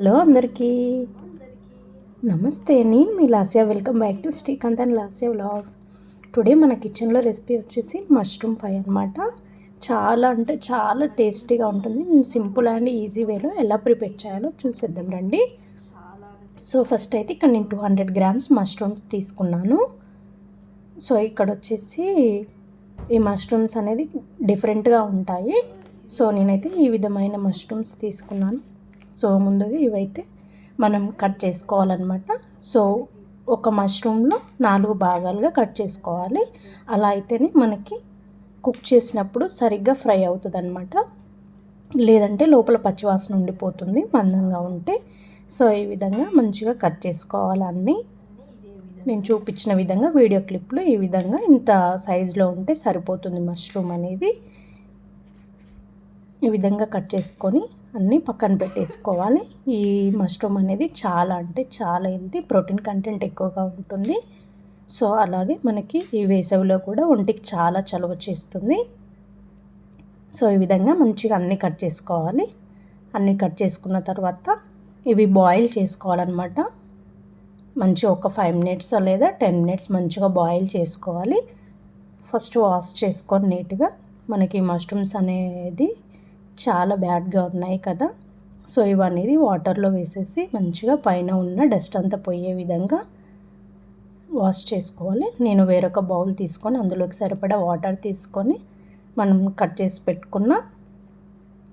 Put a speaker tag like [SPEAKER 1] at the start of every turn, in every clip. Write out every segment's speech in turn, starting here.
[SPEAKER 1] Hello అందరికీ. నమస్తే నేను మీ Lasya. Welcome back to Srikanth and Lasya vlogs. Today మన కిచెన్లో రెసిపీ వచ్చేసి మష్రూమ్ ఫ్రై అనమాట చాలా అంటే చాలా టేస్టీగా ఉంటుంది. నేను సింపుల్ అండ్ ఈజీ వేలో ఎలా ప్రిపేర్ చేయాలో చూసేద్దాం రండి. సో ఫస్ట్ అయితే ఇక్కడ నేను టూ హండ్రెడ్ గ్రామ్స్ మష్రూమ్స్ తీసుకున్నాను. సో ఇక్కడ వచ్చేసి ఈ మష్రూమ్స్ అనేది డిఫరెంట్గా ఉంటాయి. సో నేనైతే ఈ విధమైన మష్రూమ్స్ తీసుకున్నాను. సో ముందుగా ఇవైతే మనం కట్ చేసుకోవాలన్నమాట. సో ఒక మష్రూమ్లో నాలుగు భాగాలుగా కట్ చేసుకోవాలి. అలా అయితేనే మనకి కుక్ చేసినప్పుడు సరిగ్గా ఫ్రై అవుతుంది అనమాట లేదంటే లోపల పచ్చివాసన ఉండిపోతుంది మందంగా ఉంటే. సో ఈ విధంగా మంచిగా కట్ చేసుకోవాలి అన్నీ. నేను చూపించిన విధంగా వీడియో క్లిప్లో ఈ విధంగా ఇంత సైజులో ఉంటే సరిపోతుంది మష్రూమ్ అనేది. ఈ విధంగా కట్ చేసుకొని అన్నీ పక్కన పెట్టేసుకోవాలి. ఈ మష్రూమ్ అనేది చాలా అంటే చాలా ఇది ప్రోటీన్ కంటెంట్ ఎక్కువగా ఉంటుంది. సో అలాగే మనకి ఈ వేసవిలో కూడా ఒంటికి చాలా చలువ చేస్తుంది. సో ఈ విధంగా మంచిగా అన్నీ కట్ చేసుకోవాలి. అన్నీ కట్ చేసుకున్న తర్వాత ఇవి బాయిల్ చేసుకోవాలన్నమాట. మంచిగా ఒక ఫైవ్ మినిట్స్ లేదా టెన్ మినిట్స్ మంచిగా బాయిల్ చేసుకోవాలి. ఫస్ట్ వాష్ చేసుకొని నీట్గా మనకి మష్రూమ్స్ అనేది చాలా బ్యాడ్గా ఉన్నాయి కదా. సో ఇవన్నీ వాటర్లో వేసేసి మంచిగా పైన ఉన్న డస్ట్ అంతా పోయే విధంగా వాష్ చేసుకోవాలి. నేను వేరొక బౌల్ తీసుకొని అందులోకి సరిపడా వాటర్ తీసుకొని మనం కట్ చేసి పెట్టుకున్న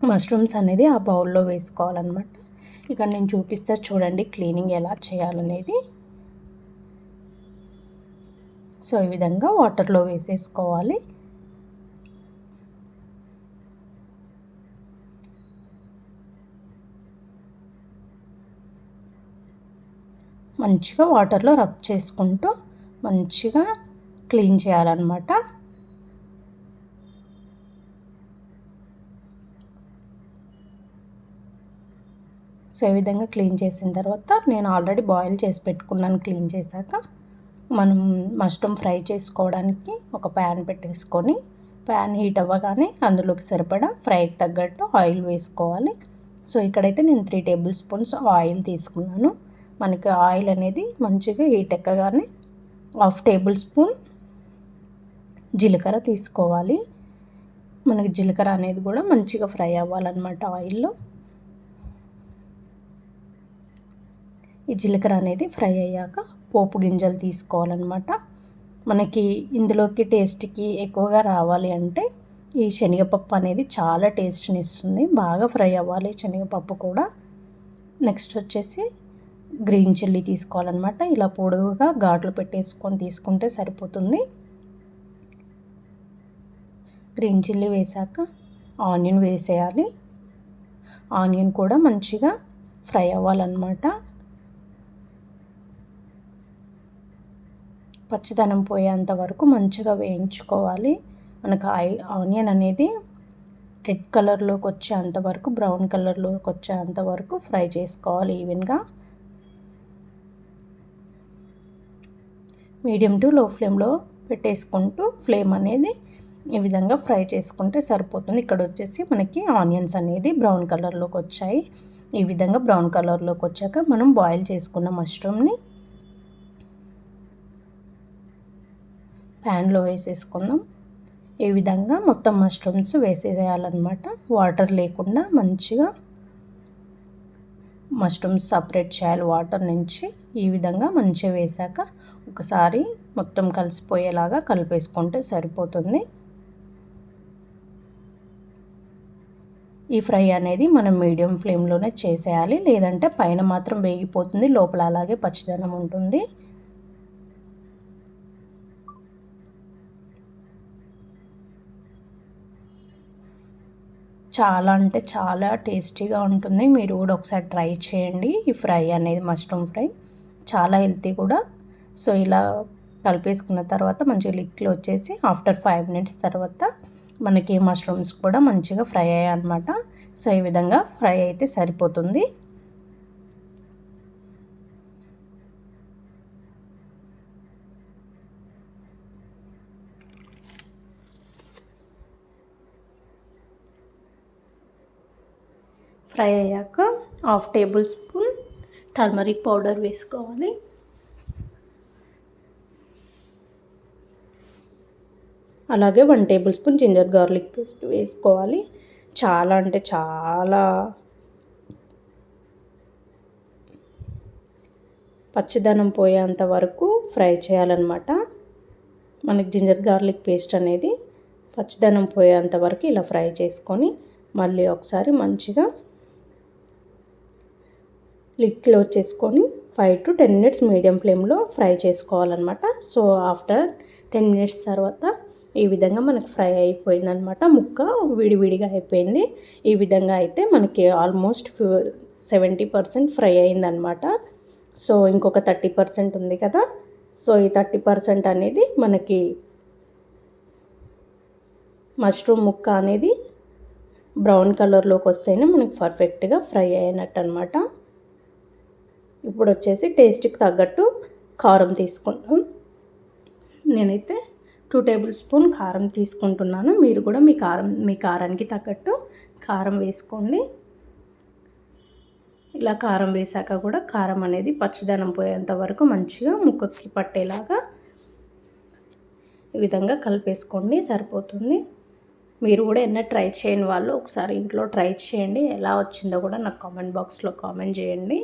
[SPEAKER 1] మష్రూమ్స్ అనేది ఆ బౌల్లో వేసుకోవాలన్నమాట. ఇక్కడ నేను చూపిస్తే చూడండి క్లీనింగ్ ఎలా చేయాలనేది. సో ఈ విధంగా వాటర్లో వేసేసుకోవాలి. మంచిగా వాటర్లో రబ్ చేసుకుంటూ మంచిగా క్లీన్ చేయాలన్నమాట. సో ఈ విధంగా క్లీన్ చేసిన తర్వాత నేను ఆల్రెడీ బాయిల్ చేసి పెట్టుకున్నాను క్లీన్ చేశాక. మనం మష్రూమ్ ఫ్రై చేసుకోవడానికి ఒక ప్యాన్ పెట్టేసుకొని ప్యాన్ హీట్ అవ్వగానే అందులోకి సరిపడా ఫ్రైకి తగ్గట్టు ఆయిల్ వేసుకోవాలి. సో ఇక్కడైతే నేను త్రీ టేబుల్ స్పూన్స్ ఆయిల్ తీసుకున్నాను. మనకి ఆయిల్ అనేది మంచిగా హీట్ ఎక్కగానే హాఫ్ టేబుల్ స్పూన్ జీలకర్ర తీసుకోవాలి. మనకి జీలకర్ర అనేది కూడా మంచిగా ఫ్రై అవ్వాలన్నమాట ఆయిల్లో. ఈ జీలకర్ర అనేది ఫ్రై అయ్యాక పోపు గింజలు తీసుకోవాలన్నమాట. మనకి ఇందులోకి టేస్ట్కి ఎక్కువగా రావాలి అంటే ఈ శనగపప్పు అనేది చాలా టేస్ట్ని ఇస్తుంది. బాగా ఫ్రై అవ్వాలి శనగపప్పు కూడా. నెక్స్ట్ వచ్చేసి గ్రీన్ చిల్లీ తీసుకోవాలన్నమాట. ఇలా పొడుగుగా ఘాట్లు పెట్టేసుకొని తీసుకుంటే సరిపోతుంది. గ్రీన్ చిల్లీ వేసాక ఆనియన్ వేసేయాలి. ఆనియన్ కూడా మంచిగా ఫ్రై అవ్వాలన్నమాట. పచ్చిదనం పోయేంత వరకు మంచిగా వేయించుకోవాలి. మనకు ఆనియన్ అనేది రెడ్ కలర్లోకి వచ్చేంత వరకు బ్రౌన్ కలర్లోకి వచ్చేంత వరకు ఫ్రై చేసుకోవాలి ఈవెన్గా. మీడియం టు లో ఫ్లేమ్లో పెట్టేసుకుంటూ ఫ్లేమ్ అనేది ఈ విధంగా ఫ్రై చేసుకుంటే సరిపోతుంది. ఇక్కడ వచ్చేసి మనకి ఆనియన్స్ అనేది బ్రౌన్ కలర్లోకి వచ్చాయి. ఈ విధంగా బ్రౌన్ కలర్లోకి వచ్చాక మనం బాయిల్ చేసుకున్న మష్రూమ్ని ప్యాన్లో వేసేసుకుందాం. ఈ విధంగా మొత్తం మష్రూమ్స్ వేసేయాలన్నమాట వాటర్ లేకుండా మంచిగా మష్రూమ్స్ సపరేట్ చేయాలి. వాటర్ నుంచి ఈ విధంగా మంచిగా వేసాక ఒకసారి మొత్తం కలిసిపోయేలాగా కలిపేసుకుంటే సరిపోతుంది. ఈ ఫ్రై అనేది మనం మీడియం ఫ్లేమ్లోనే చేసేయాలి లేదంటే పైన మాత్రం వేగిపోతుంది లోపల అలాగే పచ్చిదనం ఉంటుంది. చాలా అంటే చాలా టేస్టీగా ఉంటుంది. మీరు కూడా ఒకసారి ట్రై చేయండి ఈ ఫ్రై అనేది మష్రూమ్ ఫ్రై. చాలా హెల్తీ కూడా. సో ఇలా కలిపేసుకున్న తర్వాత మంచిగా లిక్లో వచ్చేసి ఆఫ్టర్ ఫైవ్ మినిట్స్ తర్వాత మనకి మష్రూమ్స్ కూడా మంచిగా ఫ్రై అయ్యాయి అనమాట సో ఈ విధంగా ఫ్రై అయితే సరిపోతుంది. ఫ్రై అయ్యాక half tablespoon turmeric powder వేసుకోవాలి. అలాగే one tablespoon ginger garlic paste వేసుకోవాలి. చాలా అంటే చాలా పచ్చిదనం పోయేంత వరకు ఫ్రై చేయాలన్నమాట. మనకి జింజర్ గార్లిక్ పేస్ట్ అనేది పచ్చిదనం పోయేంత వరకు ఇలా ఫ్రై చేసుకొని మళ్ళీ ఒకసారి మంచిగా లిడ్ క్లోజ్ చేసుకొని five to ten minutes medium ఫ్లేమ్లో ఫ్రై చేసుకోవాలన్నమాట. సో ఆఫ్టర్ టెన్ మినిట్స్ తర్వాత ఈ విధంగా మనకి ఫ్రై అయిపోయిందనమాట ముక్క విడివిడిగా అయిపోయింది. ఈ విధంగా అయితే మనకి ఆల్మోస్ట్ సెవెంటీ పర్సెంట్ ఫ్రై అయిందనమాట సో ఇంకొక థర్టీ పర్సెంట్ ఉంది కదా. సో ఈ థర్టీ పర్సెంట్ అనేది మనకి మష్రూమ్ ముక్క అనేది బ్రౌన్ కలర్లోకి వస్తేనే మనకి పర్ఫెక్ట్గా ఫ్రై అయినట్టు అనమాట ఇప్పుడు వచ్చేసి టేస్ట్కి తగ్గట్టు కారం తీసుకుందాం. నేనైతే టూ టేబుల్ స్పూన్ కారం తీసుకుంటున్నాను. మీరు కూడా మీ కారం మీ కారానికి తగ్గట్టు కారం వేసుకోండి. ఇలా కారం వేసాక కూడా కారం అనేది పచ్చిదనం పోయేంత వరకు మంచిగా ముక్కకి పట్టేలాగా ఈ విధంగా కలిపేసుకోండి. సరిపోతుంది. మీరు కూడా ఎన్న ట్రై చేయని వాళ్ళు ఒకసారి ఇంట్లో ట్రై చేయండి. ఎలా వచ్చిందో కూడా నాకు కామెంట్ బాక్స్లో కామెంట్ చేయండి.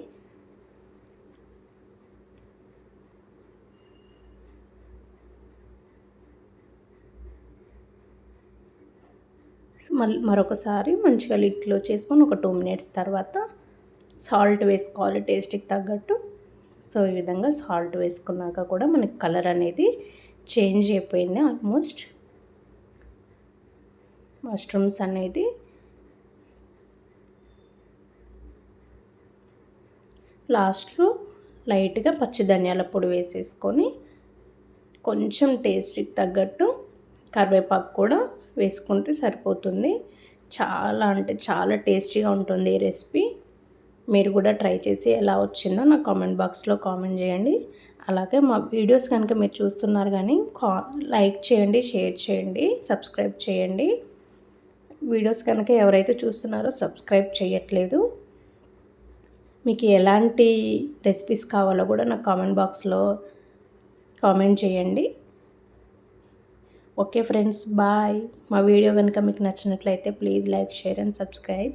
[SPEAKER 1] మళ్ళీ మరొకసారి మంచిగా లిట్లో చేసుకొని ఒక టూ మినిట్స్ తర్వాత సాల్ట్ వేసుకోవాలి టేస్ట్కి తగ్గట్టు. సో ఈ విధంగా సాల్ట్ వేసుకున్నాక కూడా మనకి కలర్ అనేది చేంజ్ అయిపోయింది ఆల్మోస్ట్. మష్రూమ్స్ అనేది లాస్ట్లో లైట్గా పచ్చి ధనియాల పొడి వేసేసుకొని కొంచెం టేస్ట్కి తగ్గట్టు కరివేపాకు కూడా వేసుకుంటే సరిపోతుంది. చాలా అంటే చాలా టేస్టీగా ఉంటుంది ఈ రెసిపీ. మీరు కూడా ట్రై చేసి ఎలా వచ్చిందో నా కామెంట్ బాక్స్లో కామెంట్ చేయండి. అలాగే మా వీడియోస్ కనుక మీరు చూస్తున్నారు కానీ కా లైక్ చేయండి షేర్ చేయండి సబ్స్క్రైబ్ చేయండి. వీడియోస్ కనుక ఎవరైతే చూస్తున్నారో సబ్స్క్రైబ్ చేయట్లేదు. మీకు ఎలాంటి రెసిపీస్ కావాలో కూడా నా కామెంట్ బాక్స్లో కామెంట్ చేయండి. Okay friends bye. మా వీడియో కనుక మీకు నచ్చినట్లయితే please like share and subscribe.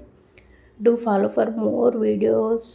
[SPEAKER 1] Do follow for more videos.